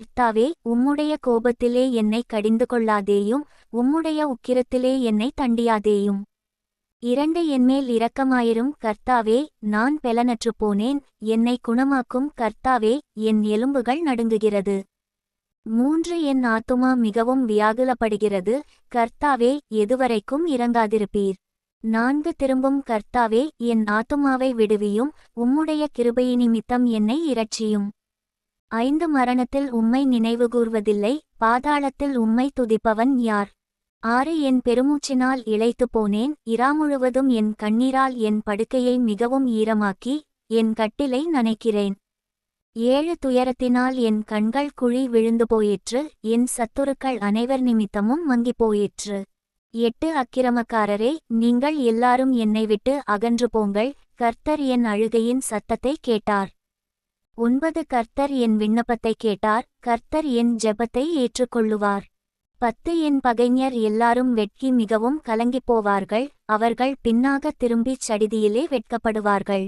கர்த்தாவே உம்முடைய கோபத்திலே என்னை கடிந்து கொள்ளாதேயும் உம்முடைய உக்கிரத்திலே என்னை தண்டியாதேயும். இரண்டு என்மேல் இரக்கமாயிரும் கர்த்தாவே நான் பெலனற்று போனேன் என்னை குணமாக்கும் கர்த்தாவே என் எலும்புகள் நடுங்குகிறது. மூன்று என் ஆத்துமா மிகவும் வியாகுலப்படுகிறது கர்த்தாவே எதுவரைக்கும் இறங்காதிருப்பீர். நான்கு திரும்பும் கர்த்தாவே என் ஆத்துமாவை விடுவியும் உம்முடைய கிருபையி நிமித்தம் என்னை இரட்சியும். ஐந்து மரணத்தில் உம்மை நினைவுகூர்வதில்லை பாதாளத்தில் உம்மை துதிப்பவன் யார்? ஆறு என் பெருமூச்சினால் இழைத்து போனேன் இரா முழுவதும் என் கண்ணீரால் என் படுக்கையை மிகவும் ஈரமாக்கி என் கட்டிலை நனைக்கிறேன். ஏழு துயரத்தினால் என் கண்கள் குழி விழுந்து போயிற்று என் சத்துருக்கள் அனைவர் நிமித்தமும் மங்கி போயிற்று. எட்டு அக்கிரமக்காரரே நீங்கள் எல்லாரும் என்னை விட்டு அகன்று போங்கள் கர்த்தர் என் அழுகையின் சத்தத்தை கேட்டார். ஒன்பது கர்த்தர் என் விண்ணப்பத்தை கேட்டார் கர்த்தர் என் ஜெபத்தை ஏற்றுக்கொள்ளுவார். பத்து என் பகைஞர் எல்லாரும் வெட்கி மிகவும் கலங்கிப் போவார்கள் அவர்கள் பின்னாக திரும்பிச் சடிதியிலே வெட்கப்படுவார்கள்.